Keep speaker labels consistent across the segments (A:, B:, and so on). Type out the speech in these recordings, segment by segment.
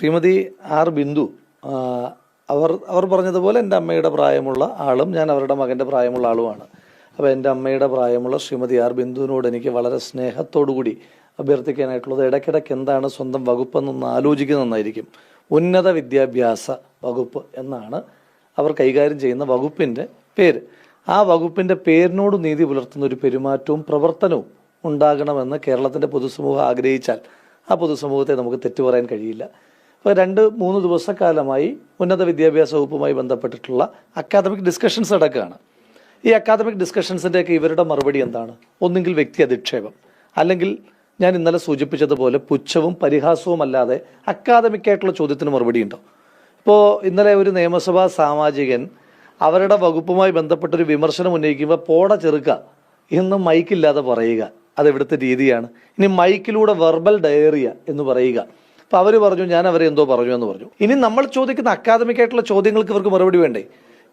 A: Shrimati R Bindu അവർ അവർ പറഞ്ഞതുപോലെ എന്റെ അമ്മയുടെ പ്രായമുള്ള ആളും ഞാൻ അവരുടെ മകന്റെ പ്രായമുള്ള ആളുമാണ്. അപ്പോൾ എന്റെ അമ്മയുടെ പ്രായമുള്ള ശ്രീമതി ആർ ബിന്ദുവിനോട് എനിക്ക് വളരെ സ്നേഹത്തോടുകൂടി അഭ്യർത്ഥിക്കാനായിട്ടുള്ളത് ഇടയ്ക്കിടയ്ക്ക് എന്താണ് സ്വന്തം വകുപ്പെന്നൊന്ന് ആലോചിക്കുന്നതായിരിക്കും ഉന്നത വിദ്യാഭ്യാസ വകുപ്പ് എന്നാണ് അവർ കൈകാര്യം ചെയ്യുന്ന വകുപ്പിന്റെ പേര്. ആ വകുപ്പിന്റെ പേരിനോട് നീതി പുലർത്തുന്ന ഒരു പെരുമാറ്റവും പ്രവർത്തനവും ഉണ്ടാകണമെന്ന് കേരളത്തിന്റെ പൊതുസമൂഹം ആഗ്രഹിച്ചാൽ ആ പൊതുസമൂഹത്തെ നമുക്ക് തെറ്റു പറയാൻ കഴിയില്ല. ഇപ്പോൾ രണ്ട് മൂന്ന് ദിവസക്കാലമായി ഉന്നത വിദ്യാഭ്യാസ വകുപ്പുമായി ബന്ധപ്പെട്ടിട്ടുള്ള അക്കാദമിക് ഡിസ്കഷൻസ് നടക്കുകയാണ് ഈ അക്കാദമിക് ഡിസ്കഷൻസിന്റെയൊക്കെ ഇവരുടെ മറുപടി എന്താണ്? ഒന്നുകിൽ വ്യക്തി അധിക്ഷേപം അല്ലെങ്കിൽ ഞാൻ ഇന്നലെ സൂചിപ്പിച്ചതുപോലെ പുച്ഛവും പരിഹാസവും അല്ലാതെ അക്കാദമിക്കായിട്ടുള്ള ചോദ്യത്തിന് മറുപടി ഉണ്ടോ? ഇപ്പോൾ ഇന്നലെ ഒരു നിയമസഭാ സാമാജികൻ അവരുടെ വകുപ്പുമായി ബന്ധപ്പെട്ടൊരു വിമർശനം ഉന്നയിക്കുമ്പോൾ പോട ചെറുക്കുക എന്ന് മൈക്കില്ലാതെ പറയുക. അത് ഇവിടുത്തെ രീതിയാണ്? ഇനി മൈക്കിലൂടെ വെർബൽ ഡയറിയ എന്ന് പറയുക. അപ്പം അവർ പറഞ്ഞു ഞാൻ അവരെ എന്തോ പറഞ്ഞു എന്ന് പറഞ്ഞു. ഇനി നമ്മൾ ചോദിക്കുന്ന അക്കാദമിക് ആയിട്ടുള്ള ചോദ്യങ്ങൾക്ക് ഇവർക്ക് മറുപടി വേണ്ടേ?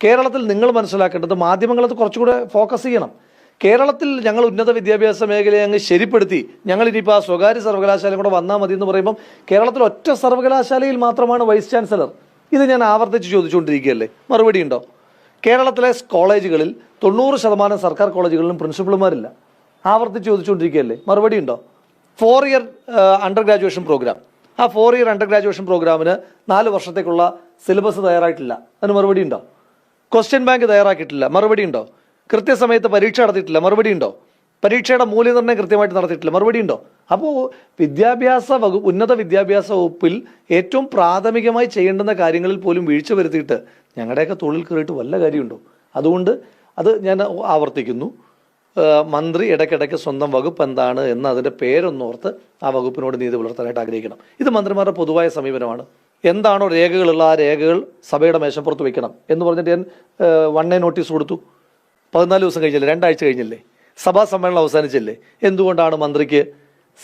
A: കേരളത്തിൽ നിങ്ങൾ മനസ്സിലാക്കേണ്ടത് മാധ്യമങ്ങളത് കുറച്ചുകൂടെ ഫോക്കസ് ചെയ്യണം. കേരളത്തിൽ ഞങ്ങൾ ഉന്നത വിദ്യാഭ്യാസ മേഖലയെ അങ്ങ് ശരിപ്പെടുത്തി ഞങ്ങൾ ഇനിയിപ്പോൾ ആ സ്വകാര്യ സർവകലാശാല കൂടെ വന്നാൽ മതി എന്ന് പറയുമ്പം കേരളത്തിൽ ഒറ്റ സർവകലാശാലയിൽ മാത്രമാണ് വൈസ് ചാൻസലർ ഇത് ഞാൻ ആവർത്തിച്ച് ചോദിച്ചുകൊണ്ടിരിക്കുകയല്ലേ? മറുപടി ഉണ്ടോ? കേരളത്തിലെ കോളേജുകളിൽ തൊണ്ണൂറ് ശതമാനം സർക്കാർ കോളേജുകളിലും പ്രിൻസിപ്പൾമാരില്ല. ആവർത്തിച്ച് ചോദിച്ചുകൊണ്ടിരിക്കുകയല്ലേ? മറുപടി ഉണ്ടോ? Four year under graduation programme ആ ഫോർ ഇയർ അണ്ടർ ഗ്രാജുവേഷൻ പ്രോഗ്രാമിന് നാല് വർഷത്തേക്കുള്ള സിലബസ് തയ്യാറായിട്ടില്ല. അതിന് മറുപടി ഉണ്ടോ? ക്വസ്റ്റ്യൻ ബാങ്ക് തയ്യാറാക്കിയിട്ടില്ല. മറുപടി ഉണ്ടോ? കൃത്യസമയത്ത് പരീക്ഷ നടത്തിയിട്ടില്ല. മറുപടി ഉണ്ടോ? പരീക്ഷയുടെ മൂല്യനിർണയം കൃത്യമായിട്ട് നടത്തിയിട്ടില്ല. മറുപടി ഉണ്ടോ? അപ്പോൾ വിദ്യാഭ്യാസ വകുപ്പ് ഉന്നത വിദ്യാഭ്യാസ വകുപ്പിൽ ഏറ്റവും പ്രാഥമികമായി ചെയ്യേണ്ടുന്ന കാര്യങ്ങളിൽ പോലും വീഴ്ച വരുത്തിയിട്ട് ഞങ്ങളുടെയൊക്കെ തൊഴിൽ കയറിയിട്ട് വല്ല കാര്യമുണ്ടോ? അതുകൊണ്ട് അത് ഞാൻ ആവർത്തിക്കുന്നു. മന്ത്രി ഇടയ്ക്കിടയ്ക്ക് സ്വന്തം വകുപ്പ് എന്താണ് എന്ന് അതിന്റെ പേരൊന്നോർത്ത് ആ വകുപ്പിനോട് നീതി പുലർത്താനായിട്ട് ആഗ്രഹിക്കണം. ഇത് മന്ത്രിമാരുടെ പൊതുവായ സമീപനമാണ്. എന്താണോ രേഖകളുള്ള ആ രേഖകൾ സഭയുടെ മേശപ്പുറത്ത് വെക്കണം എന്ന് പറഞ്ഞിട്ട് ഞാൻ വൺ എ നോട്ടീസ് കൊടുത്തു. പതിനാല് ദിവസം കഴിഞ്ഞില്ലേ? രണ്ടാഴ്ച കഴിഞ്ഞില്ലേ? സഭാ സമ്മേളനം അവസാനിച്ചില്ലേ? എന്തുകൊണ്ടാണ് മന്ത്രിക്ക്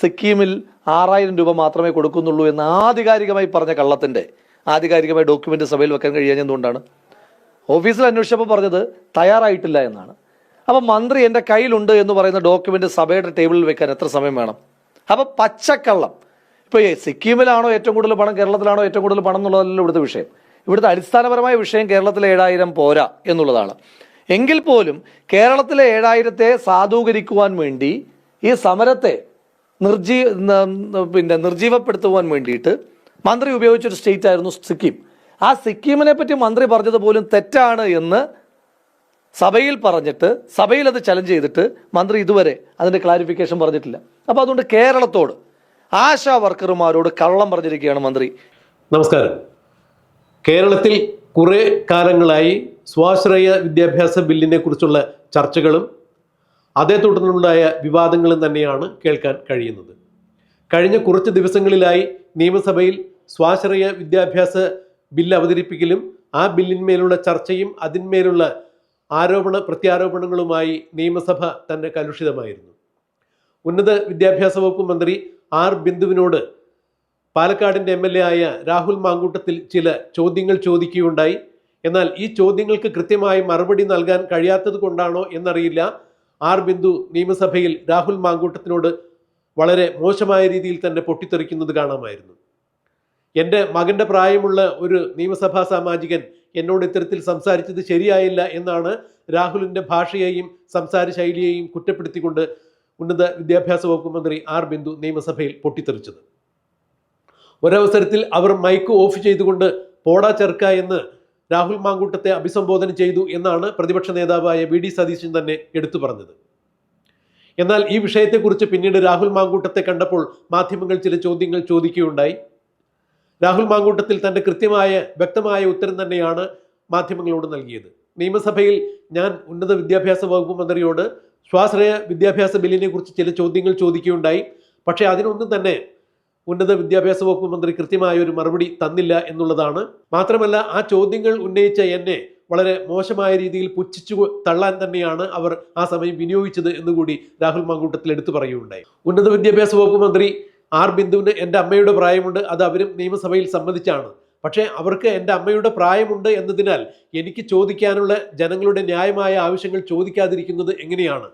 A: സിക്കിമിൽ ആറായിരം രൂപ മാത്രമേ കൊടുക്കുന്നുള്ളൂ എന്ന് ആധികാരികമായി പറഞ്ഞ കള്ളത്തിന്റെ ആധികാരികമായി ഡോക്യുമെന്റ് സഭയിൽ വെക്കാൻ കഴിയാഞ്ഞെന്തുകൊണ്ടാണ്? ഓഫീസിൽ അന്വേഷിച്ചപ്പോൾ പറഞ്ഞത് തയ്യാറായിട്ടില്ല എന്നാണ്. അപ്പം മന്ത്രി എന്റെ കയ്യിലുണ്ട് എന്ന് പറയുന്ന ഡോക്യുമെന്റ് സഭയുടെ ടേബിളിൽ വെക്കാൻ എത്ര സമയം വേണം? അപ്പം പച്ചക്കള്ളം. ഇപ്പോൾ സിക്കിമിലാണോ ഏറ്റവും കൂടുതൽ പണം കേരളത്തിലാണോ ഏറ്റവും കൂടുതൽ പണം എന്നുള്ളതല്ല ഇവിടുത്തെ വിഷയം. ഇവിടുത്തെ അടിസ്ഥാനപരമായ വിഷയം കേരളത്തിലെ ഏഴായിരം പോരാ എന്നുള്ളതാണ്. എങ്കിൽ പോലും കേരളത്തിലെ ഏഴായിരത്തെ സാധൂകരിക്കുവാൻ വേണ്ടി ഈ സമരത്തെ നിർജീ പിന്നെ നിർജീവപ്പെടുത്തുവാൻ വേണ്ടിയിട്ട് മന്ത്രി ഉപയോഗിച്ചൊരു സ്റ്റേറ്റ് ആയിരുന്നു സിക്കിം. ആ സിക്കിമിനെ പറ്റി മന്ത്രി പറഞ്ഞത് പോലും തെറ്റാണ് എന്ന് സഭയിൽ പറഞ്ഞിട്ട് സഭയിൽ അത് ചലഞ്ച് ചെയ്തിട്ട് മന്ത്രി ഇതുവരെ അതിന്റെ ക്ലാരിഫിക്കേഷൻ പറഞ്ഞിട്ടില്ല. അപ്പോൾ അതുകൊണ്ട് കേരളത്തോട് ആശാ വർക്കർമാരോട് കള്ളം പറഞ്ഞിരിക്കുകയാണ് മന്ത്രി.
B: നമസ്കാരം. കേരളത്തിൽ കുറേ കാലങ്ങളായി സ്വാശ്രയ വിദ്യാഭ്യാസ ബില്ലിനെ കുറിച്ചുള്ള ചർച്ചകളും അതേ തുടർന്നുണ്ടായ വിവാദങ്ങളും തന്നെയാണ് കേൾക്കാൻ കഴിയുന്നത്. കഴിഞ്ഞ കുറച്ച് ദിവസങ്ങളിലായി നിയമസഭയിൽ സ്വാശ്രയ വിദ്യാഭ്യാസ ബില്ല് അവതരിപ്പിക്കലും ആ ബില്ലിന്മേലുള്ള ചർച്ചയും അതിന്മേലുള്ള ആരോപണ പ്രത്യാരോപണങ്ങളുമായി നിയമസഭ തന്നെ കലുഷിതമായിരുന്നു. ഉന്നത വിദ്യാഭ്യാസ വകുപ്പ് മന്ത്രി ആർ ബിന്ദുവിനോട് പാലക്കാടിന്റെ എം എൽ എ ആയ രാഹുൽ മാങ്കൂട്ടത്തിൽ ചില ചോദ്യങ്ങൾ ചോദിക്കുകയുണ്ടായി. എന്നാൽ ഈ ചോദ്യങ്ങൾക്ക് കൃത്യമായി മറുപടി നൽകാൻ കഴിയാത്തത് കൊണ്ടാണോ എന്നറിയില്ല. ആർ ബിന്ദു നിയമസഭയിൽ രാഹുൽ മാങ്കൂട്ടത്തിനോട് വളരെ മോശമായ രീതിയിൽ തന്നെ പൊട്ടിത്തെറിക്കുന്നത് കാണാമായിരുന്നു. എന്റെ മകന്റെ പ്രായമുള്ള ഒരു നിയമസഭാ സാമാജികൻ എന്നോട് ഇത്തരത്തിൽ സംസാരിച്ചത് ശരിയായില്ല എന്നാണ് രാഹുലിന്റെ ഭാഷയെയും സംസാര ശൈലിയെയും കുറ്റപ്പെടുത്തിക്കൊണ്ട് ഉന്നത വിദ്യാഭ്യാസ വകുപ്പ് മന്ത്രി ആർ ബിന്ദു നിയമസഭയിൽ പൊട്ടിത്തെറിച്ചത്. ഒരവസരത്തിൽ അവർ മൈക്ക് ഓഫ് ചെയ്തുകൊണ്ട് പോടാ ചെറുക്ക എന്ന് രാഹുൽ മാങ്കൂട്ടത്തെ അഭിസംബോധന ചെയ്തു എന്നാണ് പ്രതിപക്ഷ നേതാവായ വി ഡി സതീശൻ തന്നെ എടുത്തു പറഞ്ഞത്. എന്നാൽ ഈ വിഷയത്തെക്കുറിച്ച് പിന്നീട് രാഹുൽ മാങ്കൂട്ടത്തെ കണ്ടപ്പോൾ മാധ്യമങ്ങൾ ചില ചോദ്യങ്ങൾ ചോദിക്കുകയുണ്ടായി. രാഹുൽ മാങ്കൂട്ടത്തിൽ തന്റെ കൃത്യമായ വ്യക്തമായ ഉത്തരം തന്നെയാണ് മാധ്യമങ്ങളോട് നൽകിയത്. നിയമസഭയിൽ ഞാൻ ഉന്നത വിദ്യാഭ്യാസ വകുപ്പ് മന്ത്രിയോട് സ്വാശ്രയ വിദ്യാഭ്യാസ ബില്ലിനെ കുറിച്ച് ചില ചോദ്യങ്ങൾ ചോദിക്കുകയുണ്ടായി. പക്ഷേ അതിനൊന്നും തന്നെ ഉന്നത വിദ്യാഭ്യാസ വകുപ്പ് മന്ത്രി കൃത്യമായ ഒരു മറുപടി തന്നില്ല എന്നുള്ളതാണ്. മാത്രമല്ല ആ ചോദ്യങ്ങൾ ഉന്നയിച്ച എന്നെ വളരെ മോശമായ രീതിയിൽ പുച്ഛിച്ചു തള്ളാൻ തന്നെയാണ് അവർ ആ സമയം വിനിയോഗിച്ചത് എന്നുകൂടി രാഹുൽ മാങ്കൂട്ടത്തിൽ എടുത്തു പറയുകയുണ്ടായി. ഉന്നത വിദ്യാഭ്യാസ വകുപ്പ് മന്ത്രി ആർ ബിന്ദുവിന് എന്റെ അമ്മയുടെ പ്രായമുണ്ട് അത് അവരും നിയമസഭയിൽ സമ്മതിച്ചാണ്. പക്ഷേ അവർക്ക് എന്റെ അമ്മയുടെ പ്രായമുണ്ട് എന്നതിനാൽ എനിക്ക് ചോദിക്കാനുള്ള ജനങ്ങളുടെ ന്യായമായ ആവശ്യങ്ങൾ ചോദിക്കാതിരിക്കുന്നത് എങ്ങനെയാണ്?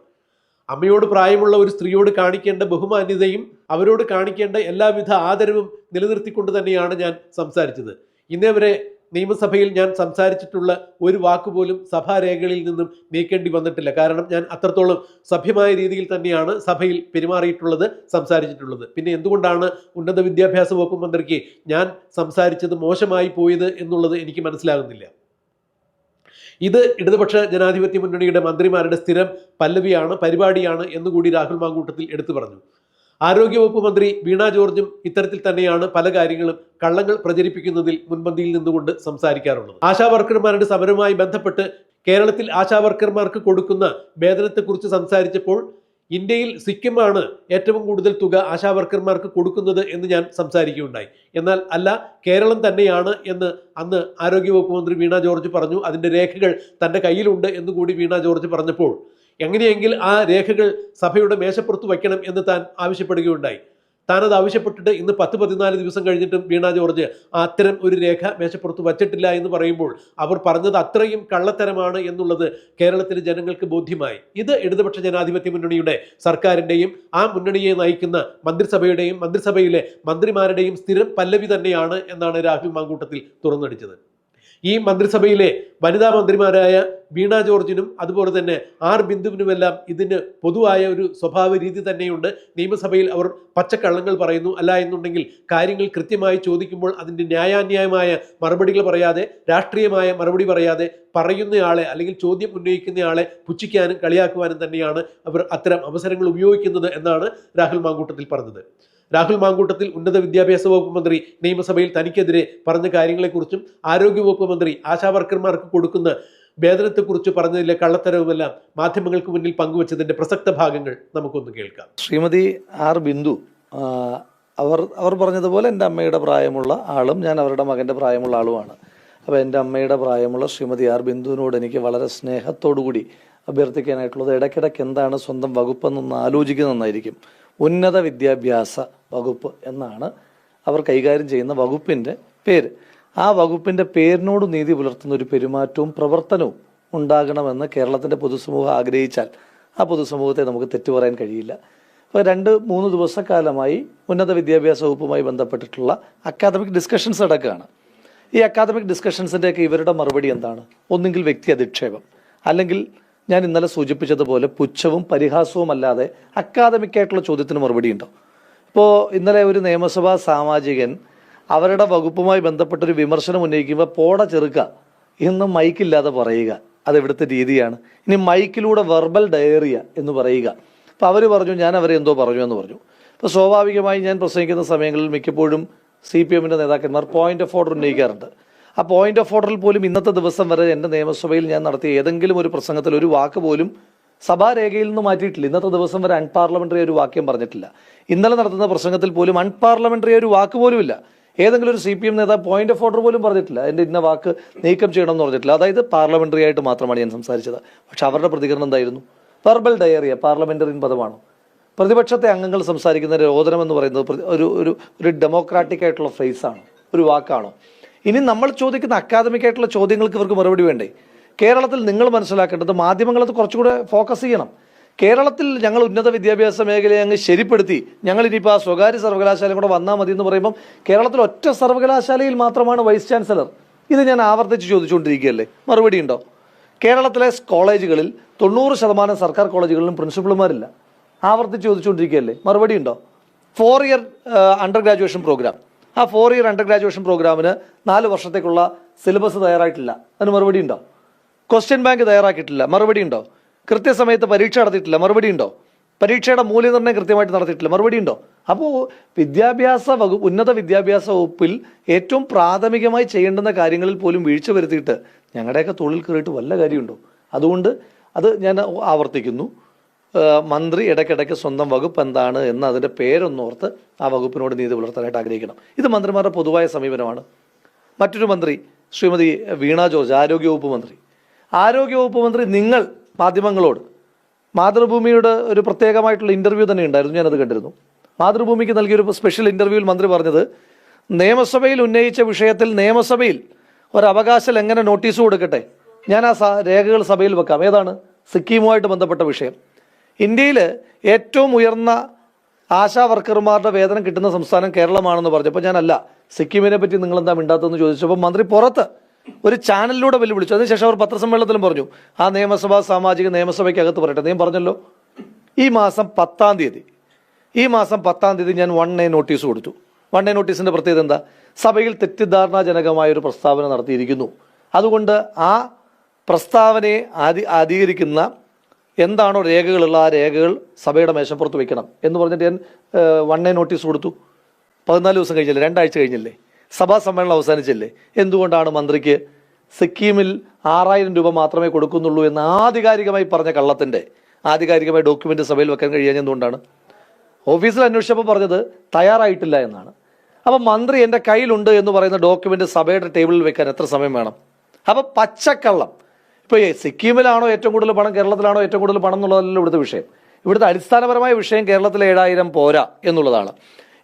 B: അമ്മയോട് പ്രായമുള്ള ഒരു സ്ത്രീയോട് കാണിക്കേണ്ട ബഹുമാന്യതയും അവരോട് കാണിക്കേണ്ട എല്ലാവിധ ആദരവും നിലനിർത്തിക്കൊണ്ട് തന്നെയാണ് ഞാൻ സംസാരിച്ചത്. ഇന്നേ നിയമസഭയിൽ ഞാൻ സംസാരിച്ചിട്ടുള്ള ഒരു വാക്കുപോലും സഭാരേഖകളിൽ നിന്നും നീക്കേണ്ടി വന്നിട്ടില്ല. കാരണം ഞാൻ അത്രത്തോളം സഭ്യമായ രീതിയിൽ തന്നെയാണ് സഭയിൽ പെരുമാറിയിട്ടുള്ളത് സംസാരിച്ചിട്ടുള്ളത്. പിന്നെ എന്തുകൊണ്ടാണ് ഉന്നത വിദ്യാഭ്യാസ വകുപ്പ് മന്ത്രിക്ക് ഞാൻ സംസാരിച്ചത് മോശമായി പോയത് എന്നുള്ളത് എനിക്ക് മനസ്സിലാകുന്നില്ല. ഇത് ഇടതുപക്ഷ ജനാധിപത്യ മുന്നണിയുടെ മന്ത്രിമാരുടെ സ്ഥിരം പല്ലവിയാണ് പരിപാടിയാണ് എന്നുകൂടി രാഹുൽ മാങ്കൂട്ടത്തിൽ എടുത്തു പറഞ്ഞു. ആരോഗ്യവകുപ്പ് മന്ത്രി വീണ ജോർജും ഇത്തരത്തിൽ തന്നെയാണ് പല കാര്യങ്ങളും കള്ളങ്ങൾ പ്രചരിപ്പിക്കുന്നതിൽ മുൻപന്തിയിൽ നിന്നുകൊണ്ട് സംസാരിക്കാറുള്ളത്. ആശാ വർക്കർമാരുടെ സമരവുമായി ബന്ധപ്പെട്ട് കേരളത്തിൽ ആശാ വർക്കർമാർക്ക് കൊടുക്കുന്ന വേതനത്തെക്കുറിച്ച് സംസാരിച്ചപ്പോൾ ഇന്ത്യയിൽ സിക്കിമാണ് ഏറ്റവും കൂടുതൽ തുക ആശാ വർക്കർമാർക്ക് കൊടുക്കുന്നത് എന്ന് ഞാൻ സംസാരിക്കുകയുണ്ടായി. എന്നാൽ അല്ല കേരളം തന്നെയാണ് എന്ന് അന്ന് ആരോഗ്യവകുപ്പ് മന്ത്രി വീണ ജോർജ് പറഞ്ഞു. അതിന്റെ രേഖകൾ തന്റെ കയ്യിലുണ്ട് എന്നുകൂടി വീണ ജോർജ് പറഞ്ഞപ്പോൾ എങ്ങനെയെങ്കിൽ ആ രേഖകൾ സഭയുടെ മേശപ്പുറത്ത് വയ്ക്കണം എന്ന് താൻ ആവശ്യപ്പെടുകയുണ്ടായി. താനത് ആവശ്യപ്പെട്ടിട്ട് ഇന്ന് പത്ത് പതിനാല് ദിവസം കഴിഞ്ഞിട്ടും വീണ ജോർജ് അത്തരം ഒരു രേഖ മേശപ്പുറത്ത് വച്ചിട്ടില്ല എന്ന് പറയുമ്പോൾ അവർ പറഞ്ഞത് അത്രയും കള്ളത്തരമാണ് എന്നുള്ളത് കേരളത്തിലെ ജനങ്ങൾക്ക് ബോധ്യമായി. ഇത് ഇടതുപക്ഷ ജനാധിപത്യ മുന്നണിയുടെ സർക്കാരിന്റെയും ആ മുന്നണിയെ നയിക്കുന്ന മന്ത്രിസഭയുടെയും മന്ത്രിസഭയിലെ മന്ത്രിമാരുടെയും സ്ഥിരം പല്ലവി തന്നെയാണ് എന്നാണ് രാഹുൽ മാങ്കൂട്ടത്തിൽ തുറന്നടിച്ചത്. ഈ മന്ത്രിസഭയിലെ വനിതാ മന്ത്രിമാരായ വീണ ജോർജിനും അതുപോലെ തന്നെ ആർ ബിന്ദുവിനുമെല്ലാം ഇതിന് പൊതുവായ ഒരു സ്വഭാവ രീതി തന്നെയുണ്ട്. നിയമസഭയിൽ അവർ പച്ചക്കള്ളങ്ങൾ പറയുന്നു. അല്ല എന്നുണ്ടെങ്കിൽ കാര്യങ്ങൾ കൃത്യമായി ചോദിക്കുമ്പോൾ അതിന്റെ ന്യായാന്യായമായ മറുപടികൾ പറയാതെ രാഷ്ട്രീയമായ മറുപടി പറയാതെ പറയുന്നയാളെ അല്ലെങ്കിൽ ചോദ്യം ഉന്നയിക്കുന്നയാളെ പുച്ഛിക്കാനും കളിയാക്കുവാനും തന്നെയാണ് അവർ അത്തരം അവസരങ്ങൾ ഉപയോഗിക്കുന്നത് എന്നാണ് രാഹുൽ മാങ്കൂട്ടത്തിൽ പറഞ്ഞത്. രാഹുൽ മാങ്കൂട്ടത്തിൽ ഉന്നത വിദ്യാഭ്യാസ വകുപ്പ് മന്ത്രി നിയമസഭയിൽ തനിക്കെതിരെ പറഞ്ഞ കാര്യങ്ങളെക്കുറിച്ചും ആരോഗ്യവകുപ്പ് മന്ത്രി ആശാവർക്കർമാർക്ക് കൊടുക്കുന്ന വേതനത്തെക്കുറിച്ച് പറഞ്ഞതിലെ കള്ളത്തരവുമെല്ലാം മാധ്യമങ്ങൾക്ക് മുന്നിൽ പങ്കുവച്ചതിന്റെ പ്രസക്ത ഭാഗങ്ങൾ നമുക്കൊന്ന് കേൾക്കാം.
A: ശ്രീമതി ആർ ബിന്ദു അവർ അവർ പറഞ്ഞതുപോലെ എന്റെ അമ്മയുടെ പ്രായമുള്ള ആളും ഞാൻ അവരുടെ മകന്റെ പ്രായമുള്ള ആളുമാണ്. അപ്പോൾ എന്റെ അമ്മയുടെ പ്രായമുള്ള ശ്രീമതി ആർ ബിന്ദുവിനോട് എനിക്ക് വളരെ സ്നേഹത്തോടുകൂടി അഭ്യർത്ഥിക്കാനായിട്ടുള്ളത് ഇടയ്ക്കിടയ്ക്ക് എന്താണ് സ്വന്തം വകുപ്പെന്നൊന്ന് ആലോചിക്കുന്നതായിരിക്കും ഉന്നത വിദ്യാഭ്യാസ വകുപ്പ് എന്നാണ് അവർ കൈകാര്യം ചെയ്യുന്ന വകുപ്പിന്റെ പേര്. ആ വകുപ്പിന്റെ പേരിനോട് നീതി പുലർത്തുന്ന ഒരു പെരുമാറ്റവും പ്രവർത്തനവും ഉണ്ടാകണമെന്ന് കേരളത്തിന്റെ പൊതുസമൂഹം ആഗ്രഹിച്ചാൽ ആ പൊതുസമൂഹത്തെ നമുക്ക് തെറ്റു പറയാൻ കഴിയില്ല. ഇപ്പോൾ രണ്ട് മൂന്ന് ദിവസക്കാലമായി ഉന്നത വിദ്യാഭ്യാസ വകുപ്പുമായി ബന്ധപ്പെട്ടിട്ടുള്ള അക്കാദമിക് ഡിസ്കഷൻസ് അടക്കമാണ്. ഈ അക്കാദമിക് ഡിസ്കഷൻസിന്റെയൊക്കെ ഇവരുടെ മറുപടി എന്താണ്? ഒന്നുകിൽ വ്യക്തി അധിക്ഷേപം അല്ലെങ്കിൽ ഞാൻ ഇന്നലെ സൂചിപ്പിച്ചതുപോലെ പുച്ഛവും പരിഹാസവും അല്ലാതെ അക്കാദമിക് ആയിട്ടുള്ള ചോദ്യത്തിന് മറുപടി ഉണ്ടോ? ഇപ്പോൾ ഇന്നലെ ഒരു നിയമസഭാ സാമാജികൻ അവരുടെ വകുപ്പുമായി ബന്ധപ്പെട്ടൊരു വിമർശനം ഉന്നയിക്കുമ്പോൾ പോട ചെറുക്ക എന്ന് മൈക്കില്ലാതെ പറയുക. അത് ഇവിടുത്തെ രീതിയാണ്? ഇനി മൈക്കിലൂടെ വെർബൽ ഡയറിയ എന്ന് പറയുക. അപ്പോൾ അവർ പറഞ്ഞു ഞാൻ അവരെ എന്തോ പറഞ്ഞു എന്ന് പറഞ്ഞു. അപ്പോൾ സ്വാഭാവികമായി ഞാൻ പ്രസംഗിക്കുന്ന സമയങ്ങളിൽ മിക്കപ്പോഴും സി പി എമ്മിന്റെ നേതാക്കന്മാർ പോയിന്റ് ഓഫ് ഓർഡർ ഉന്നയിക്കാറുണ്ട്. ആ പോയിന്റ് ഓഫ് ഓർഡറിൽ പോലും ഇന്നത്തെ ദിവസം വരെ എന്റെ നിയമസഭയിൽ ഞാൻ നടത്തിയ ഏതെങ്കിലും ഒരു പ്രസംഗത്തിൽ ഒരു വാക്ക് പോലും സഭാരേഖയിൽ നിന്ന് മാറ്റിയിട്ടില്ല. ഇന്നത്തെ ദിവസം വരെ അൺപാർലമെന്ററി ഒരു വാക്യം പറഞ്ഞിട്ടില്ല. ഇന്നലെ നടത്തുന്ന പ്രസംഗത്തിൽ പോലും അൺപാർലമെന്ററി ഒരു വാക്ക് പോലുമില്ല ഏതെങ്കിലും ഒരു സി പി എം നേതാവ് പോയിന്റ് ഓഫ് ഓർഡർ പോലും പറഞ്ഞിട്ടില്ല. എന്റെ ഇന്ന വാക്ക് നീക്കം ചെയ്യണം എന്ന് പറഞ്ഞിട്ടില്ല. അതായത് പാർലമെന്ററി ആയിട്ട് മാത്രമാണ് ഞാൻ സംസാരിച്ചത്. പക്ഷെ അവരുടെ പ്രതികരണം എന്തായിരുന്നു? വെർബൽ ഡയറിയ പാർലമെന്ററിൻ പദമാണോ? പ്രതിപക്ഷത്തെ അംഗങ്ങൾ സംസാരിക്കുന്ന രോദനം എന്ന് പറയുന്നത് ഒരു ഒരു ഒരു ഡെമോക്രാറ്റിക് ആയിട്ടുള്ള ഫ്രേസാണ് ഒരു വാക്കാണോ? ഇനി നമ്മൾ ചോദിക്കുന്ന അക്കാദമിക് ആയിട്ടുള്ള ചോദ്യങ്ങൾക്ക് ഇവർക്ക് മറുപടി വേണ്ടേ? കേരളത്തിൽ നിങ്ങൾ മനസ്സിലാക്കേണ്ടത് മാധ്യമങ്ങളത് കുറച്ചുകൂടെ ഫോക്കസ് ചെയ്യണം. കേരളത്തിൽ ഞങ്ങൾ ഉന്നത വിദ്യാഭ്യാസ മേഖലയെ അങ്ങ് ശരിപ്പെടുത്തി. ഞങ്ങൾ ഇനിയിപ്പോൾ ആ സ്വകാര്യ സർവകലാശാലയും കൂടെ വന്നാൽ മതി എന്ന് പറയുമ്പം കേരളത്തിൽ ഒറ്റ സർവകലാശാലയിൽ മാത്രമാണ് വൈസ് ചാൻസലർ ഇത് ഞാൻ ആവർത്തിച്ച് ചോദിച്ചുകൊണ്ടിരിക്കുകയല്ലേ? മറുപടി ഉണ്ടോ? കേരളത്തിലെ കോളേജുകളിൽ തൊണ്ണൂറ് ശതമാനം സർക്കാർ കോളേജുകളിലും പ്രിൻസിപ്പൾമാരില്ല. ആവർത്തിച്ച് ചോദിച്ചുകൊണ്ടിരിക്കുകയല്ലേ? മറുപടി ഉണ്ടോ? Four year under graduation programme ആ ഫോർ ഇയർ അണ്ടർ ഗ്രാജുവേഷൻ പ്രോഗ്രാമിന് നാല് വർഷത്തേക്കുള്ള സിലബസ് തയ്യാറായിട്ടില്ല. അതിന് മറുപടി ഉണ്ടോ? ക്വസ്റ്റ്യൻ ബാങ്ക് തയ്യാറാക്കിയിട്ടില്ല. മറുപടി ഉണ്ടോ? കൃത്യസമയത്ത് പരീക്ഷ നടത്തിയിട്ടില്ല. മറുപടി ഉണ്ടോ? പരീക്ഷയുടെ മൂല്യനിർണയം കൃത്യമായിട്ട് നടത്തിയിട്ടില്ല. മറുപടി ഉണ്ടോ? അപ്പോൾ വിദ്യാഭ്യാസ വകുപ്പ് ഉന്നത വിദ്യാഭ്യാസ വകുപ്പിൽ ഏറ്റവും പ്രാഥമികമായി ചെയ്യേണ്ടുന്ന കാര്യങ്ങളിൽ പോലും വീഴ്ച വരുത്തിയിട്ട് ഞങ്ങളുടെയൊക്കെ തൊഴിൽ കയറിയിട്ട് വല്ല കാര്യമുണ്ടോ? അതുകൊണ്ട് അത് ഞാൻ ആവർത്തിക്കുന്നു. മന്ത്രി ഇടയ്ക്കിടയ്ക്ക് സ്വന്തം വകുപ്പ് എന്താണ് എന്ന് അതിന്റെ പേരൊന്നോർത്ത് ആ വകുപ്പിനോട് നീതി പുലർത്താനായിട്ട് ആഗ്രഹിക്കണം. ഇത് മന്ത്രിമാരുടെ പൊതുവായ സമീപനമാണ്. മറ്റൊരു മന്ത്രി ശ്രീമതി വീണ ജോർജ് ആരോഗ്യവകുപ്പ് മന്ത്രി. ആരോഗ്യവകുപ്പ് മന്ത്രി നിങ്ങൾ മാധ്യമങ്ങളോട് മാതൃഭൂമിയുടെ ഒരു പ്രത്യേകമായിട്ടുള്ള ഇന്റർവ്യൂ തന്നെ ഉണ്ടായിരുന്നു ഞാനത് കണ്ടിരുന്നു. മാതൃഭൂമിക്ക് നൽകിയൊരു സ്പെഷ്യൽ ഇന്റർവ്യൂവിൽ മന്ത്രി പറഞ്ഞത് നിയമസഭയിൽ ഉന്നയിച്ച വിഷയത്തിൽ നിയമസഭയിൽ ഒരു അവകാശം എങ്ങനെ നോട്ടീസ് കൊടുക്കട്ടെ? ഞാൻ ആ രേഖകൾ സഭയിൽ വെക്കാം. ഏതാണ്? സിക്കിമുമായിട്ട് ബന്ധപ്പെട്ട വിഷയം. ഇന്ത്യയിൽ ഏറ്റവും ഉയർന്ന ആശാ വർക്കർമാരുടെ വേതനം കിട്ടുന്ന സംസ്ഥാനം കേരളമാണെന്ന് പറഞ്ഞപ്പോൾ ഞാനല്ല സിക്കിമിനെ പറ്റി നിങ്ങളെന്താ മിണ്ടാത്തതെന്ന് ചോദിച്ചപ്പോൾ മന്ത്രി പുറത്ത് ഒരു ചാനലിലൂടെ വെല്ലുവിളിച്ചു. അതിനുശേഷം അവർ പത്രസമ്മേളനത്തിലും പറഞ്ഞു ആ നിയമസഭാ സാമാജിക നിയമസഭയ്ക്കകത്ത് പറയട്ടെ. നീ പറഞ്ഞല്ലോ ഈ മാസം പത്താം തീയതി ഈ മാസം പത്താം തീയതി ഞാൻ വൺ എ നോട്ടീസ് കൊടുത്തു. വൺ എ നോട്ടീസിന്റെ പ്രത്യേകത എന്താ? സഭയിൽ തെറ്റിദ്ധാരണാജനകമായ ഒരു പ്രസ്താവന നടത്തിയിരിക്കുന്നു. അതുകൊണ്ട് ആ പ്രസ്താവനയെ അതി അധികരിക്കുന്ന എന്താണോ രേഖകളുള്ള ആ രേഖകൾ സഭയുടെ മേശപ്പുറത്ത് വെക്കണം എന്ന് പറഞ്ഞിട്ട് ഞാൻ വൺ എ നോട്ടീസ് കൊടുത്തു. പതിനാല് ദിവസം കഴിഞ്ഞില്ലേ? രണ്ടാഴ്ച കഴിഞ്ഞില്ലേ? സഭാ സമ്മേളനം അവസാനിച്ചില്ലേ? എന്തുകൊണ്ടാണ് മന്ത്രിക്ക് സിക്കിമിൽ ആറായിരം രൂപ മാത്രമേ കൊടുക്കുന്നുള്ളൂ എന്ന് ആധികാരികമായി പറഞ്ഞ കള്ളത്തിന്റെ ആധികാരികമായി ഡോക്യുമെന്റ് സഭയിൽ വെക്കാൻ കഴിയാൻ എന്തുകൊണ്ടാണ്? ഓഫീസിൽ അന്വേഷിച്ചപ്പോൾ പറഞ്ഞത് തയ്യാറായിട്ടില്ല എന്നാണ്. അപ്പം മന്ത്രി എന്റെ കയ്യിലുണ്ട് എന്ന് പറയുന്ന ഡോക്യുമെന്റ് സഭയുടെ ടേബിളിൽ വെക്കാൻ എത്ര സമയം വേണം? അപ്പം പച്ചക്കള്ളം. ഇപ്പോൾ സിക്കിമിലാണോ ഏറ്റവും കൂടുതൽ പണം കേരളത്തിലാണോ ഏറ്റവും കൂടുതൽ പണം എന്നുള്ളതല്ല ഇവിടുത്തെ വിഷയം. ഇവിടുത്തെ അടിസ്ഥാനപരമായ വിഷയം കേരളത്തിലെ ഏഴായിരം പോരാ എന്നുള്ളതാണ്.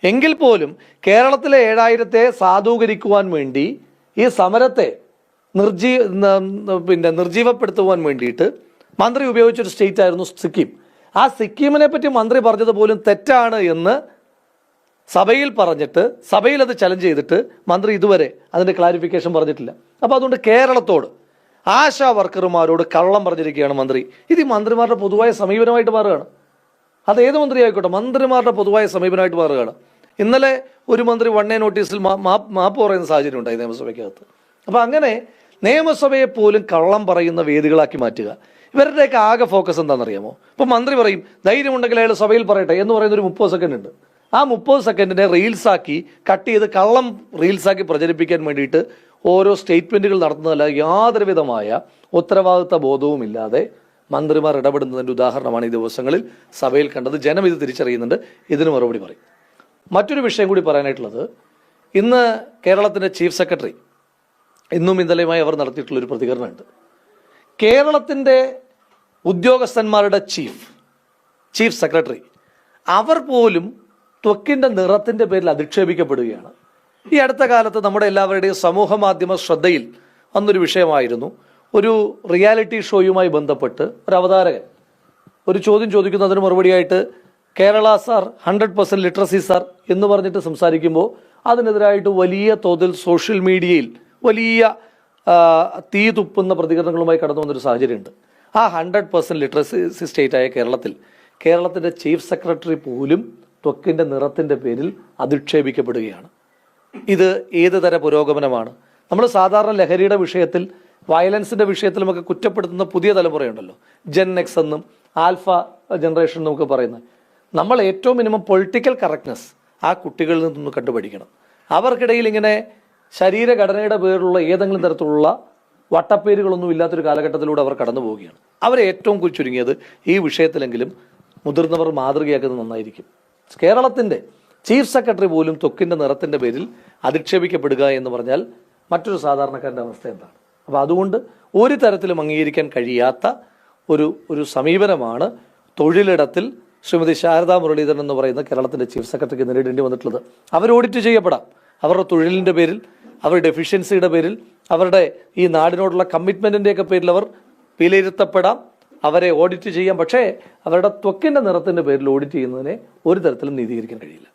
A: എങ്കിൽ പോലും കേരളത്തിലെ ഏഴായിരത്തെ സാധൂകരിക്കുവാൻ വേണ്ടി ഈ സമരത്തെ നിർജീ പിന്നെ നിർജീവപ്പെടുത്തുവാൻ വേണ്ടിയിട്ട് മന്ത്രി ഉപയോഗിച്ചൊരു സ്റ്റേറ്റ് ആയിരുന്നു സിക്കിം. ആ സിക്കിമിനെ പറ്റി മന്ത്രി പറഞ്ഞത് പോലും തെറ്റാണ് എന്ന് സഭയിൽ പറഞ്ഞിട്ട് സഭയിൽ അത് ചലഞ്ച് ചെയ്തിട്ട് മന്ത്രി ഇതുവരെ അതിന്റെ ക്ലാരിഫിക്കേഷൻ പറഞ്ഞിട്ടില്ല. അപ്പോൾ അതുകൊണ്ട് കേരളത്തോട് ആശാ വർക്കർമാരോട് കള്ളം പറഞ്ഞിരിക്കുകയാണ് മന്ത്രി. ഇത് മന്ത്രിമാരുടെ പൊതുവായ സമീപനമായിട്ട് മാറുകയാണ്. അത് ഏത് മന്ത്രിയായിക്കോട്ടെ? മന്ത്രിമാരുടെ പൊതുവായ സമീപനമായിട്ട് മാറുകയാണ്. ഇന്നലെ ഒരു മന്ത്രി വൺ എ നോട്ടീസിൽ മാപ്പ് പറയുന്ന സാഹചര്യം ഉണ്ടായി നിയമസഭയ്ക്കകത്ത്. അപ്പോൾ അങ്ങനെ നിയമസഭയെ പോലും കള്ളം പറയുന്ന വേദികളാക്കി മാറ്റുക. ഇവരുടെയൊക്കെ ആകെ ഫോക്കസ് എന്താണെന്നറിയാമോ? ഇപ്പം മന്ത്രി പറയും ധൈര്യമുണ്ടെങ്കിൽ അയാൾ സഭയിൽ പറയട്ടെ എന്ന് പറയുന്ന ഒരു മുപ്പത് സെക്കൻഡ് ഉണ്ട്. ആ മുപ്പത് സെക്കൻഡിനെ റീൽസാക്കി കട്ട് ചെയ്ത് കള്ളം റീൽസാക്കി പ്രചരിപ്പിക്കാൻ വേണ്ടിയിട്ട് ഓരോ സ്റ്റേറ്റ്മെന്റുകൾ നടത്തുന്നതല്ല യാതൊരു വിധമായ ഉത്തരവാദിത്ത ബോധവുമില്ലാതെ മന്ത്രിമാർ ഇടപെടുന്നതിന്റെ ഉദാഹരണമാണ് ഈ ദിവസങ്ങളിൽ സഭയിൽ കണ്ടത്. ജനം ഇത് തിരിച്ചറിയുന്നുണ്ട്. ഇതിന് മറുപടി പറയും. മറ്റൊരു വിഷയം കൂടി പറയാനായിട്ടുള്ളത്. ഇന്ന് കേരളത്തിന്റെ ചീഫ് സെക്രട്ടറി ഇന്നും ഇന്നലെയുമായി അവർ നടത്തിയിട്ടുള്ള ഒരു പ്രതികരണമുണ്ട്. കേരളത്തിന്റെ ഉദ്യോഗസ്ഥന്മാരുടെ ചീഫ് ചീഫ് സെക്രട്ടറി അവർ പോലും ത്വക്കിന്റെ നിറത്തിന്റെ പേരിൽ അധിക്ഷേപിക്കപ്പെടുകയാണ്. ഈ അടുത്ത കാലത്ത് നമ്മുടെ എല്ലാവരുടെയും സമൂഹ മാധ്യമ ശ്രദ്ധയിൽ വന്നൊരു വിഷയമായിരുന്നു ഒരു റിയാലിറ്റി ഷോയുമായി ബന്ധപ്പെട്ട് ഒരു അവതാരകൻ. ഒരു ചോദ്യം ചോദിക്കുന്നതിന് മറുപടിയായിട്ട് Kerala sir hundred percent literacy sir എന്ന് പറഞ്ഞിട്ട് സംസാരിക്കുമ്പോൾ അതിനെതിരായിട്ട് വലിയ തോതിൽ സോഷ്യൽ മീഡിയയിൽ വലിയ തീ തുപ്പുന്ന പ്രതികരണങ്ങളുമായി കടന്നു വന്നൊരു സാഹചര്യമുണ്ട്. ആ ഹൺഡ്രഡ് പെർസെന്റ് ലിറ്ററസി സ്റ്റേറ്റ് ആയ കേരളത്തിൽ കേരളത്തിന്റെ ചീഫ് സെക്രട്ടറി പോലും ത്വക്കിന്റെ നിറത്തിന്റെ പേരിൽ അധിക്ഷേപിക്കപ്പെടുകയാണ്. ഇത് ഏത് തര പുരോഗമനമാണ്? നമ്മൾ സാധാരണ ലഹരിയുടെ വിഷയത്തിൽ വയലൻസിന്റെ വിഷയത്തിലുമൊക്കെ കുറ്റപ്പെടുത്തുന്ന പുതിയ തലമുറയുണ്ടല്ലോ. ജെൻ എക്സ് എന്നും ആൽഫ ജനറേഷൻ നമുക്ക് പറയുന്നത് നമ്മൾ ഏറ്റവും മിനിമം പൊളിറ്റിക്കൽ കറക്റ്റ്നെസ് ആ കുട്ടികളിൽ നിന്നൊന്ന് കണ്ടുപഠിക്കണം. അവർക്കിടയിൽ ഇങ്ങനെ ശരീരഘടനയുടെ പേരിലുള്ള ഏതെങ്കിലും തരത്തിലുള്ള വട്ടപ്പേരുകളൊന്നും ഇല്ലാത്തൊരു കാലഘട്ടത്തിലൂടെ അവർ കടന്നു പോവുകയാണ്. അവരെ ഏറ്റവും ചുരുങ്ങിയത് ഈ വിഷയത്തിലെങ്കിലും മുതിർന്നവർ മാതൃകയാക്കുന്നത് നന്നായിരിക്കും. കേരളത്തിന്റെ ചീഫ് സെക്രട്ടറി പോലും തൊക്കിന്റെ നിറത്തിന്റെ പേരിൽ അധിക്ഷേപിക്കപ്പെടുക എന്ന് പറഞ്ഞാൽ മറ്റൊരു സാധാരണക്കാരന്റെ അവസ്ഥ എന്താണ്? അപ്പോൾ അതുകൊണ്ട് ഒരു തരത്തിലും അംഗീകരിക്കാൻ കഴിയാത്ത ഒരു ഒരു സമീപനമാണ് തൊഴിലിടത്തിൽ ശ്രീമതി ശാരദാ മുരളീധരൻ എന്ന് പറയുന്ന കേരളത്തിന്റെ ചീഫ് സെക്രട്ടറിക്ക് നേരിടേണ്ടി വന്നിട്ടുള്ളത്. അവർ ഓഡിറ്റ് ചെയ്യപ്പെടാം. അവരുടെ തൊഴിലിന്റെ പേരിൽ അവരുടെ എഫിഷ്യൻസിയുടെ പേരിൽ അവരുടെ ഈ നാടിനോടുള്ള കമ്മിറ്റ്മെന്റിന്റെയൊക്കെ പേരിൽ അവർ വിലയിരുത്തപ്പെടാം. അവരെ ഓഡിറ്റ് ചെയ്യാം. പക്ഷേ അവരുടെ ത്വക്കിന്റെ നിറത്തിന്റെ പേരിൽ ഓഡിറ്റ് ചെയ്യുന്നതിനെ ഒരു തരത്തിലും നീതീകരിക്കാൻ കഴിയില്ല.